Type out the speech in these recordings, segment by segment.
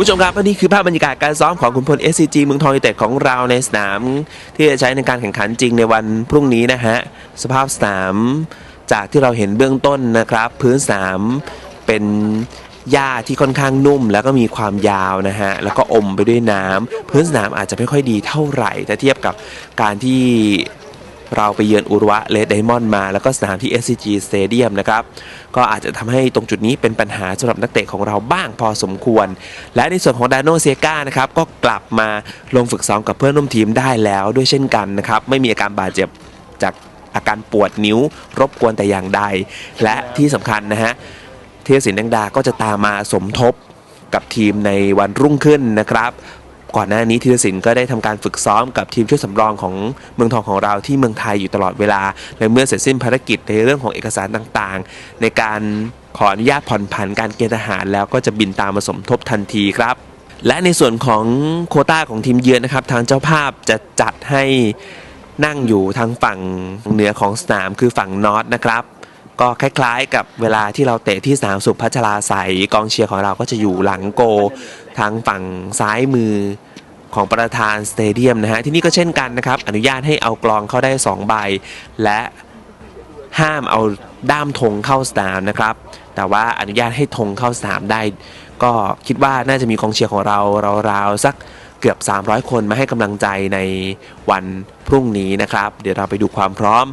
คุณผู้ชมครับนี่คือภาพบรรยากาศการซ้อมของขุนพล SCG เมืองทองยูไนเต็ดของเราในสนาม ที่จะใช้ในการแข่งขันจริงในวันพรุ่งนี้นะฮะ สภาพสนามจากที่เราเห็นเบื้องต้นนะครับ พื้นสนามเป็นหญ้าที่ค่อนข้างนุ่ม แล้วก็มีความยาวนะฮะ แล้วก็อมไปด้วยน้ำพื้นสนามอาจจะไม่ค่อยดีเท่าไหร่ถ้าเทียบกับการที่ เราไปเยือนอุรุวะเลดไดมอนด์มา แล้วก็สนามที่ SCG Stadium นะครับ ก็อาจจะทำให้ตรงจุดนี้เป็นปัญหาสำหรับนักเตะของเราบ้างพอสมควร และในส่วนของดานโนเซกานะครับ ก็กลับมาลงฝึกซ้อมกับเพื่อนร่วมทีมได้แล้วด้วยเช่นกันนะครับ ไม่มีอาการบาดเจ็บจากอาการปวดนิ้วรบกวนแต่อย่างใด และที่สำคัญนะฮะเทยสินแดงดาก็จะตามมาสมทบกับทีมในวันรุ่งขึ้นนะครับ ก่อนหน้านี้ธีรศิลป์ก็ได้ทำการฝึกซ้อมกับทีมชุดสำรองของเมืองทองของเราที่เมืองไทยอยู่ตลอดเวลา และเมื่อเสร็จสิ้นภารกิจในเรื่องของเอกสารต่างๆ ในการขออนุญาตผ่อนผันการเกณฑ์ทหารแล้วก็จะบินตามมาสมทบทันทีครับ และในส่วนของโคต้าของทีมเยือนนะครับ ทางเจ้าภาพจะจัดให้นั่งอยู่ทางฝั่งเหนือของสนามคือฝั่งนอตนะครับ ก็คล้ายๆ กับเวลาที่เราเตะที่สนามสุพัชราไสกองเชียร์ของเราก็จะอยู่หลังโกทางฝั่งซ้ายมือของประธานสเตเดียมนะฮะที่นี่ก็เช่นกันนะครับ อนุญาตให้เอากลองเข้าได้ 2 ใบ และห้ามเอาด้ามธงเข้าสนามนะครับ แต่ว่าอนุญาตให้ธงเข้าสนามได้ ก็คิดว่าน่าจะมีกองเชียร์ของเราราวๆสักเกือบ 300 คนมาให้กำลังใจในวันพรุ่งนี้นะครับ เดี๋ยวเราไปดูความพร้อม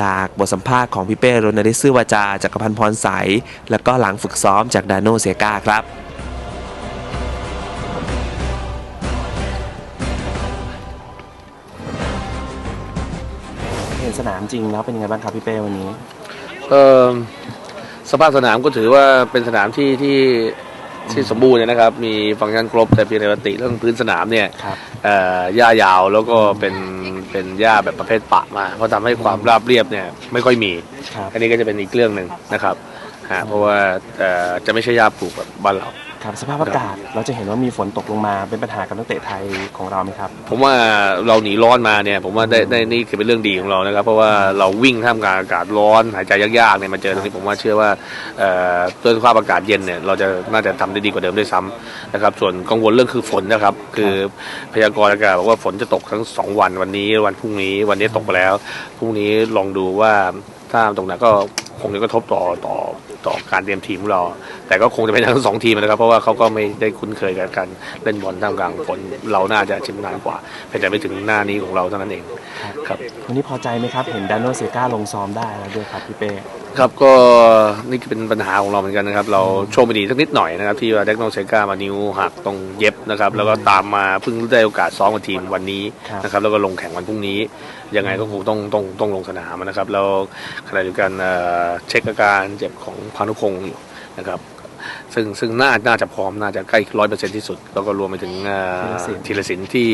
จากบทสัมภาษณ์ของพี่เป้โรนาริสซื่อวาจาจากกรพันธ์พรใสแล้วก็หลังฝึกซ้อมจากดาโนเซกาครับ เห็นสนามจริงแล้วเป็นยังไงบ้างครับพี่เป้วันนี้ เอ่อสภาพสนามก็ถือว่าเป็นสนามที่ที่ที่สมบูรณ์นะครับ มีฟังก์ชันครบแต่เพียงแต่ปกติเรื่องพื้นสนามเนี่ยครับ เอ่อหญ้ายาวแล้วก็เป็น เป็นหญ้าแบบประเภทปะมา เพราะทำให้ความราบเรียบเนี่ยไม่ค่อยมี ครับ อันนี้ก็จะเป็นอีกเรื่องหนึ่งนะครับฮะเพราะว่าเอ่อจะไม่ใช่หญ้าปลูกแบบบ้านเรา ครับสภาพอากาศเราจะเห็นว่ามีฝนตกลงมาเป็นปัญหากับนักเตะไทยของเราไหมครับ ผมว่าเราหนีร้อนมาเนี่ยผมว่าได้ได้นี่คือเป็นเรื่องดีของเรานะครับ เพราะว่าเราวิ่งท่ามกลางอากาศร้อนหายใจยากๆเนี่ยมาเจอตรงนี้ผมว่าเชื่อว่าเอ่อด้วยสภาพอากาศเย็นเนี่ยเราจะน่าจะทำได้ดีกว่าเดิมด้วยซ้ำนะครับ ส่วนกังวลเรื่องคือฝนนะครับ คือพยากรณ์อากาศบอกว่าฝนจะตกทั้งสองวันวันนี้วันพรุ่งนี้วันนี้ตกไปแล้วพรุ่งนี้ลองดูว่าถ้าตรงไหนก็ คงจะกระทบต่อต่อต่อการเตรียมทีมของเรา แต่ก็คงจะเป็นทั้งสองทีมนะครับ เพราะว่าเขาก็ไม่ได้คุ้นเคยกับการเล่นบอลท่ามกลางฝนเราน่าจะชิมนานกว่าเพียงแต่ไม่ถึงหน้านี้ของเราเท่านั้นเองครับวันนี้พอใจไหมครับ เห็นดานโนเซก้าลงซ้อมได้แล้วด้วยครับพี่เป้ ครับก็นี่คือเป็นปัญหาของเราเหมือนกันนะครับ เราโชคไม่ดีสักนิดหน่อยนะครับ ที่ว่าเด็กน้องเซกามานิ้วหักตรงเย็บนะครับ แล้วก็ตามมาเพิ่งได้โอกาสซ้อมกับทีมวันนี้นะครับ แล้วก็ลงแข่งวันพรุ่งนี้ ยังไงก็คงต้องต้องต้องลงสนามนะครับ แล้วขณะเดียวกันเอ่อเช็คอาการเจ็บของพานุพงศ์อยู่นะครับ ซึ่งซึ่งน่าน่าจะพร้อมน่าจะใกล้ร้อยเปอร์เซ็นที่สุด แล้วก็รวมไปถึงเอ่อธีรศิลป์ที่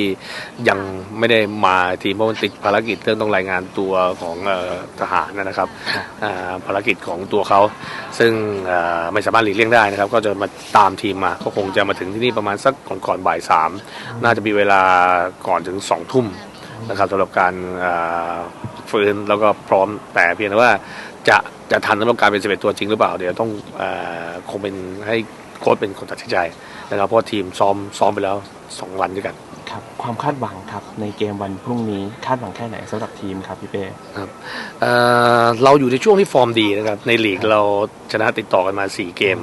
ยังไม่ได้มาทีมเพราะมันติดภารกิจเรื่องต้องรายงานตัวของเอ่อทหารนะครับอ่าภารกิจของตัวเขา ซึ่งเอ่อไม่สามารถหลีกเลี่ยงได้นะครับ ก็จะมาตามทีมมาก็คงจะมาถึงที่นี่ประมาณสักก่อนก่อนบ่ายสามน่าจะมีเวลาก่อนถึงสองทุ่มนะครับสำหรับการเอ่อฟื้นแล้วก็พร้อมแต่เพียงแต่ว่าจะ จะทันสำหรับการเป็นสิบเอ็ดตัวจริงหรือเปล่า เดี๋ยวต้องเออคงเป็นให้โค้ชเป็นคนตัดสินใจนะครับเพราะว่าทีมซ้อมซ้อมไปแล้วสองวันด้วยกันครับความคาดหวังครับในเกมวันพรุ่งนี้คาดหวังแค่ไหนสำหรับทีมครับพี่เป้เอ่อเราอยู่ในช่วงที่ฟอร์มดีนะครับในลีกเราชนะติดต่อกันมา 4 เกม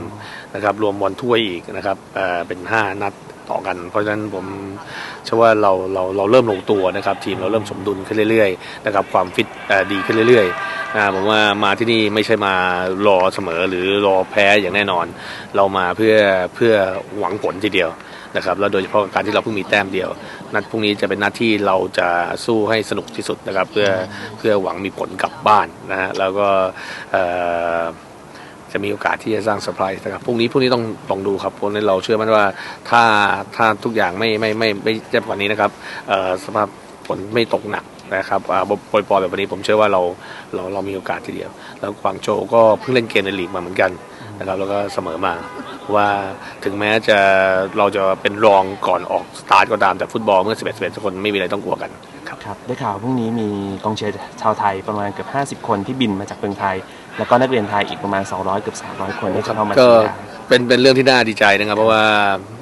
นะครับรวมบอลถ้วยอีกนะครับเอ่อเป็น 5 นัด ต่อกัน เพราะฉะนั้นผมเชื่อว่าเราเราเราเริ่มลงตัวนะครับทีมเราเริ่มสมดุลขึ้นเรื่อยๆนะครับความฟิตดีขึ้นเรื่อยๆอ่าผมว่ามาที่นี่ไม่ใช่มารอเสมอหรือรอแพ้อย่างแน่นอน เรามาเพื่อเพื่อหวังผลทีเดียวนะครับแล้วโดยเฉพาะการที่เราเพิ่งมีแต้มเดียว นัดพรุ่งนี้จะเป็นนัดที่เราจะสู้ให้สนุกที่สุดนะครับเพื่อเพื่อหวังมีผลกลับบ้านนะฮะแล้วก็ จะมีโอกาสที่จะสร้างเซอร์ไพรส์นะครับพรุ่งนี้พรุ่งนี้ต้องลองดูครับเพราะนั้นเราเชื่อมั่นว่าถ้าถ้าทุกอย่างไม่ไม่ไม่ไม่เจ็บกว่านี้นะครับสภาพฝนไม่ตกหนักนะครับอ่าปล่อยแบบวันนี้ผมเชื่อว่าเราเราเรามีโอกาสทีเดียว แล้วกวางโจก็เพิ่งเล่นเกมในลีกมาเหมือนกันนะครับแล้วก็เสมอมาว่าถึงแม้จะเราจะเป็นรองก่อนออกสตาร์ทก็ตามแต่ฟุตบอลเมื่อ 11 11คนไม่มีอะไรต้องกลัวกันครับครับได้ข่าวพรุ่งนี้มีกองเชียร์ชาวไทยประมาณเกือบ 50 คนที่บินมาจากเมืองไทย แล้วก็นักเรียนไทยอีกประมาณ 200เกือบ300 คนที่จะเข้ามาก็เชียร์เป็นเป็นเรื่องที่น่าดีใจนะครับ เพราะว่า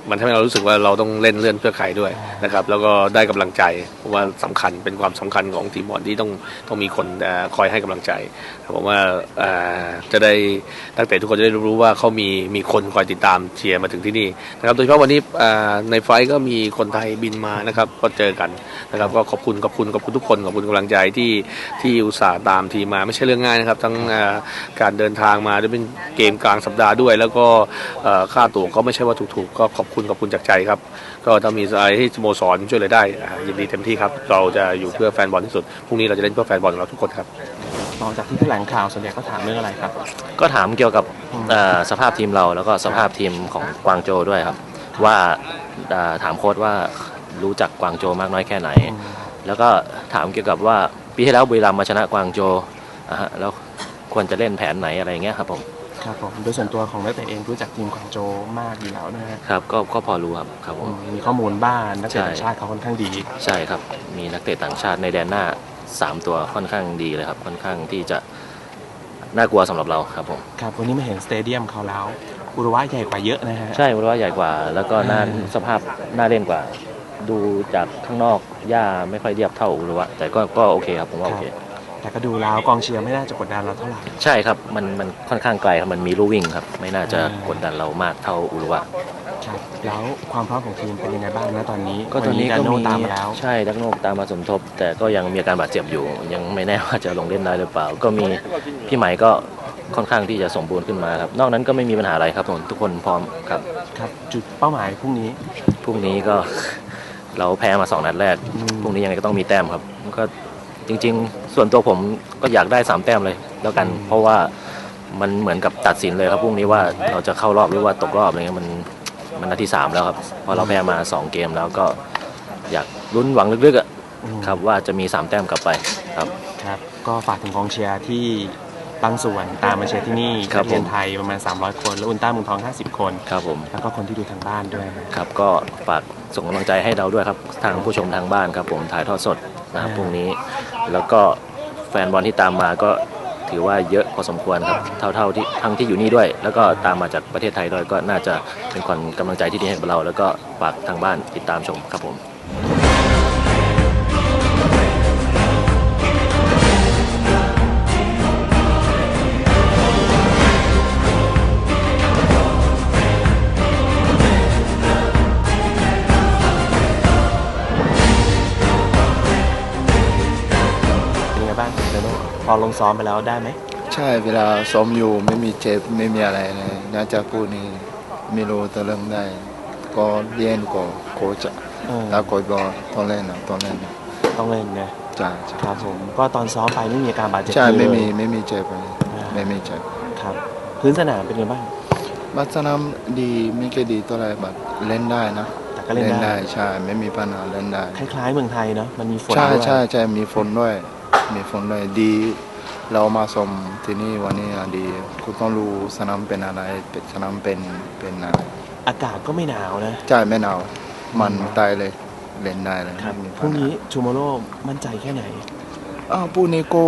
มันทำให้เรารู้สึกว่าเราต้องเล่นเล่นเพื่อใครด้วยนะครับ แล้วก็ได้กำลังใจเพราะว่าสำคัญเป็นความสำคัญของทีมบอลที่ต้องต้องมีคนเอ่อคอยให้กำลังใจผมว่าเอ่อจะได้นักเตะทุกคนจะได้รู้ว่าเขามีมีคนคอยติดตามเชียร์มาถึงที่นี่นะครับโดยเฉพาะวันนี้เอ่อในไฟล์ก็มีคนไทยบินมานะครับก็เจอกันนะครับก็ขอบคุณขอบคุณขอบคุณทุกคนขอบคุณกำลังใจที่ที่อุตส่าห์ตามทีมมาไม่ใช่เรื่องง่ายนะครับ ทั้งเอ่อการเดินทางมาด้วยเป็นเกมกลางสัปดาห์ด้วย แล้วก็เอ่อค่าตั๋วก็ไม่ใช่ว่าถูกๆ ก็ขอบคุณขอบคุณจากใจครับ ก็ถ้ามีอะไรให้สโมสรช่วยเหลยได้อ่ายินดีเต็มที่ครับ เราจะอยู่เพื่อแฟนบอลที่สุดพรุ่งนี้เราจะเล่นเพื่อแฟนบอลของเราทุกคนครับต่อจากที่แถลงข่าวส่วนใหญ่ก็ถามเรื่องอะไรครับ ก็ถามเกี่ยวกับเอ่อสภาพทีมเราแล้วก็สภาพทีมของกวางโจวด้วยครับ ว่าเอ่อถามโค้ชว่ารู้จักกวางโจวมากน้อยแค่ไหน แล้วก็ถามเกี่ยวกับว่าปีที่แล้วบุรีรัมย์มาชนะกวางโจวอะฮะแล้ว ควรจะเล่นแผนไหนอะไรเงี้ยครับผมครับผมโดยส่วนตัวของนักเตะเองรู้จักทีมกวางโจวมากอยู่แล้วนะฮะครับก็ก็พอรู้ครับครับผอืมมมีข้อมูลบ้านนักเตะใช่ต่างชาติเขาค่อนข้างดี ใช่ครับ มีนักเตะต่างชาติในแดนหน้าสามตัวค่อนข้างดีเลยครับ ค่อนข้างที่จะน่ากลัวสำหรับเราครับผมครับวันนี้มาเห็นสเตเดียมเขาแล้วอุรุกวัยใหญ่กว่าเยอะนะฮะใช่เพราะว่าใหญ่กว่า แล้วก็น่าอืมสภาพน่าเล่นกว่า ดูจากข้างนอกหญ้าไม่ค่อยเรียบเท่าอุรุวะแต่ก็ก็โอเคครับผมว่าโอเค แต่ก็ดูแล้วกองเชียร์ไม่น่าจะกดดันเราเท่าไหร่ ใช่ครับมันมันค่อนข้างไกลครับมันมีลู่วิ่งครับ ไม่น่าจะอืมกดดันเรามากเท่าอุรุวะครับแล้วความพร้อมของทีมเป็นยังไงบ้างนะตอนนี้ก็ตอนนี้วัก็ดาโนมีตามมาแล้วใช่ดักโนตามมาสมทบ แต่ก็ยังมีอาการบาดเจ็บอยู่ ยังไม่แน่ว่าจะลงเล่นได้หรือเปล่า ก็มีพี่ไหมก็ค่อนข้างที่จะสมบูรณ์ขึ้นมาครับ นอกนั้นก็ไม่มีปัญหาอะไรครับผมทุกคนพร้อมครับครับจุดเป้าหมายพรุ่งนี้พรุ่งนี้ก็เราแพ้มาสองนัดแรกอืมพรุ่งนี้ยังไงก็ต้องมีแต้มครับก็ จริง ๆ ส่วนตัวผมก็อยากได้สามแต้มเลยแล้วกัน เพราะว่ามันเหมือนกับตัดสินเลยครับพรุ่งนี้ว่าเราจะเข้ารอบหรือว่าตกรอบอะไรเงี้ยมันมันนัดที่สามแล้วครับเพราะเราแพ้มาสองเกมแล้วก็อยากลุ้นหวังลึกๆอะอืมครับว่าจะมีสามแต้มกลับไปครับ ครับ ก็ฝากถึงกองเชียร์ที่บางส่วนตามมาเชียร์ที่นี่ครับนักเรียนผม ไทยประมาณ 300 คนแล้วอุลตร้าเมืองทอง 50 คน ครับผม แล้วก็คนที่ดูทางบ้านด้วยนะครับก็ฝากส่งกำลังใจให้เราด้วยครับ ทางผู้ชมทางบ้านครับผมถ่ายทอดสด นะครับพรุ่งนี้ แล้วก็แฟนบอลที่ตามมาก็ถือว่าเยอะพอสมควรครับ เท่าๆที่ทั้งที่อยู่นี่ด้วย แล้วก็ตามมาจากประเทศไทยด้วยก็น่าจะเป็นความกำลังใจที่ดีให้กับเรา แล้วก็ฝากทางบ้านติดตามชมครับผม พอลงซ้อมไปแล้วได้ไหม ใช่เวลาซ้อมอยู่ไม่มีเจ็บไม่มีอะไรเลยน่าจะพูดนี่ไม่รู้จะเริ่มได้ ก็เรียนก็โค้ชอะเออแล้วโค้ชบอกต้องเล่นนะต้องเล่นนะต้องเล่นนะใช่ใช่ครับผมก็ตอนซ้อมไปไม่มีอาการบาดเจ็บใช่เลย ไม่มีไม่มีเจ็บเลยอ่า ไม่มีเจ็บครับ พื้นสนามเป็นยังไงบ้าง บัตรสนามดีไม่ค่อยดีเท่าไหรบัตรเล่นได้นะแต่ก็เล่นได้ ใช่ไม่มีปัญหาเล่นได้ คล้ายๆเมืองไทยเนาะมันมีฝนใช่ด้วย ใช่ใช่มีฝนด้วย มีฝนด้วยดี เรามาสมที่นี่วันนี้อะดี คุณต้องรู้สนามเป็นอะไรเป็นสนามเป็นเป็นอะไรอากาศก็ไม่หนาวนะ ใช่ไม่หนาวมันตายเลยเล่นได้เลยครับไม่มีพปัญหา รุ่งนี้ชูโมโร่มั่นใจแค่ไหน อ้าวพรุ่งนี้ก็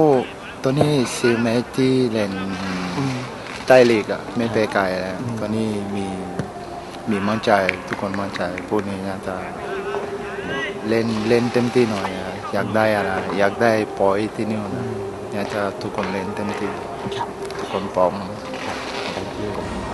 ตัวนี้ซีเมตที่เล่นอืมใต้ลีกอะไม่ไปไกลแล้วอืมตัวนี้มีมีมั่นใจทุกคนมั่นใจพรุ่งนี้น่าจะเล่นเล่นเต็มที่หน่อยอะ อยากได้อะไร อยากได้ปอยที่นี่นะน่าจะทุกคนเล่นเต็มที่ครับทุกคนพร้อมไปเรื่อย